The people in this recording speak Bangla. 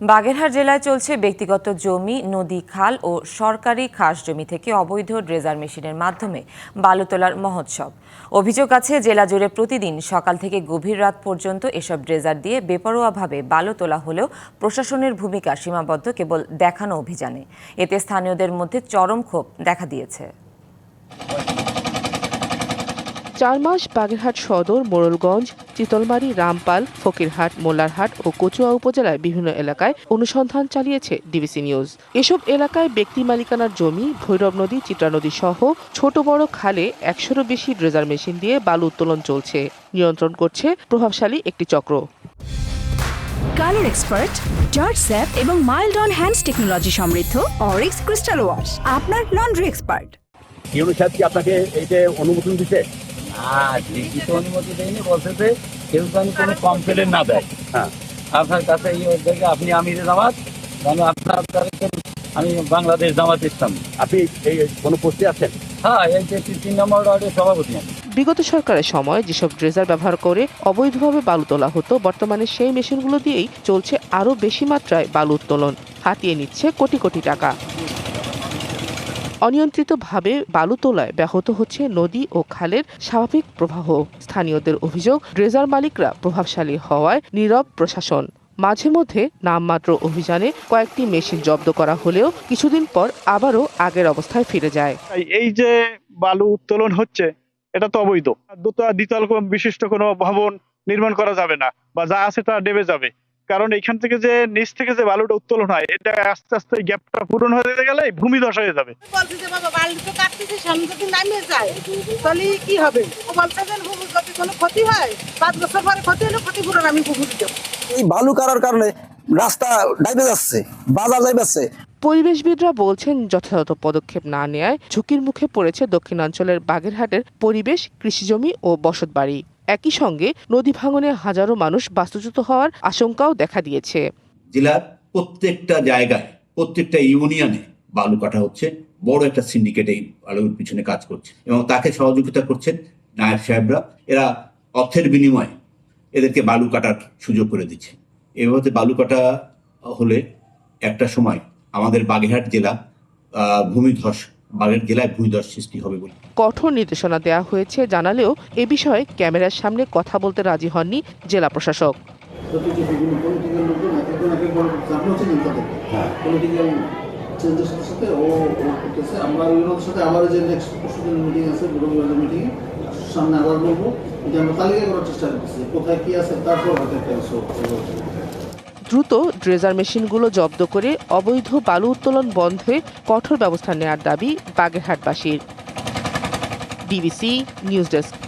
বাগেরহাট জেলায় চলছে ব্যক্তিগত জমি, নদী, খাল ও সরকারি খাস জমি থেকে অবৈধ ড্রেজার মেশিনের মাধ্যমে বালু তোলার মহোৎসব। অভিযোগ আছে, জেলা জুড়ে প্রতিদিন সকাল থেকে গভীর রাত পর্যন্ত এসব ড্রেজার দিয়ে বেপরোয়াভাবে বালু তোলা হলেও প্রশাসনের ভূমিকা সীমাবদ্ধ কেবল দেখানো অভিযানে। এতে স্থানীয়দের মধ্যে চরম ক্ষোভ দেখা দিয়েছে। চার মাস বাগেরহাট সদর মোড়লগঞ্জ চিতলমারি রামপাল ফকিরহাট মোল্লারহাট ও কচুয়া উপজেলার বিভিন্ন এলাকায় অনুসন্ধান চালিয়েছে ডিবিসি নিউজ। এসব এলাকায় ব্যক্তি মালিকানার জমি ভৈরব নদী চিত্রা নদী সহ ছোট বড় খালে একশোরও বেশি ড্রেজার মেশিন দিয়ে বালু উত্তোলন চলছে। নিয়ন্ত্রণ করছে প্রভাবশালী একটি চক্র। কালার এক্সপার্ট জর্জ স্যাপ এবং মাইল্ড অন হ্যান্ডস টেকনোলজি সমৃদ্ধ অরিক্স ক্রিস্টাল ওয়াশ আপনার লন্ড্রি এক্সপার্ট। ইউনো সাহেব কি আপনাকে এইটা অনুমোদন দিতে আর লিখিত অনুমতি দেয়নি বলছে যে কেউ যেন কোনো কমপ্লেন না দেয়। হ্যাঁ। আপনার কাছে এই আপনি আমির জামাত মানে আপনার আমি বাংলাদেশ জামাত ইসলাম। আপনি এই কোনো পোস্টে আছেন? হ্যাঁ এই যে তিন নম্বর ওয়ার্ডের সভাপতি আমি। বিগত সরকারের সময় যেসব ড্রেজার ব্যবহার করে অবৈধভাবে বালু তোলা হতো বর্তমানে সেই মেশিনগুলো দিয়েই চলছে আরও বেশি মাত্রায় বালু উত্তোলন। হাতিয়ে নিচ্ছে কোটি কোটি টাকা। অনিয়ন্ত্রিতভাবে বালু তোলায় ব্যাহত হচ্ছে নদী ও খালের স্বাভাবিক প্রবাহ। স্থানীয়দের অভিযোগ, ড্রেজার মালিকরা প্রভাবশালী হওয়ায় নীরব প্রশাসন। মাঝে মধ্যে নামমাত্র অভিযানে কয়েকটি মেশিন জব্দ করা হলেও কিছুদিন পর আবারও আগের অবস্থায় ফিরে যায়। এই যে বালু উত্তোলন হচ্ছে, এটা তো অবৈধ। দ্বিতল বিশিষ্ট কোনো ভবন নির্মাণ করা যাবে না, বা যা আছে তা ডেবে যাবে। কারণ এখান থেকে যে নিচ থেকে যে বালুটা উত্তোলন হয় এটা আস্তে আস্তে গ্যাপটা পূরণ হয়ে গেলে ভূমি ধস হয়ে যাবে। বলছে যে বাবা বালু তো কাটতেছে সামনে যদি নামিয়ে যায় তাহলে কি হবে? ও বলছে যে যদি কোনো ক্ষতি হয় পাঁচ বছর পরে ক্ষতি হলে ক্ষতিপূরণ আমি বুবু দেবো। এই বালু কারার কারণে রাস্তা ডাইবে যাচ্ছে বাজার যাইতেছে পরিবেশবিদরা বলছেন যথাযথ পদক্ষেপ না নেয়ায় ঝুঁকির মুখে পড়েছে দক্ষিণাঞ্চলের বাগেরহাটের পরিবেশ কৃষিজমি ও বসতবাড়ি। একই সঙ্গে নদী ভাঙনে হাজারো মানুষ বাস্তুচ্যুত হওয়ার আশঙ্কাও দেখা দিয়েছে। জেলার প্রত্যেকটা জায়গায়, প্রত্যেকটা ইউনিয়নে বালু কাটা হচ্ছে। বড় একটা সিন্ডিকেট এই বালুর পিছনে কাজ করছে এবং তাকে সহযোগিতা করছেন নায়ব সাহেবরা। এরা অর্থের বিনিময়ে এদেরকে বালু কাটার সুযোগ করে দিচ্ছে। এভাবে বালু কাটা হলে একটা সময় আমাদের বাগেরহাট জেলা ভূমিধস বাগেরহাট জেলায় ভূমিধস সৃষ্টি হবে বলে কঠোর নির্দেশনা দেওয়া হয়েছে জানালেও এ বিষয়ে ক্যামেরার সামনে কথা বলতে রাজি হননি জেলা প্রশাসক সাথে ও আমরা সাথে আবার যে নেক্সট মিটিং আছে মিটিং সামনে আবার বলব এটা আমরা তালিকা করার চেষ্টা করতেছি কোথায় কি আছে তারপর হয়তো একটা কিছু হবে। দ্রুত ড্রেজার মেশিনগুলো জব্দ করে অবৈধ বালু উত্তোলন বন্ধে কঠোর ব্যবস্থা নেওয়ার দাবি বাগেরহাটবাসীর। DBC news desk.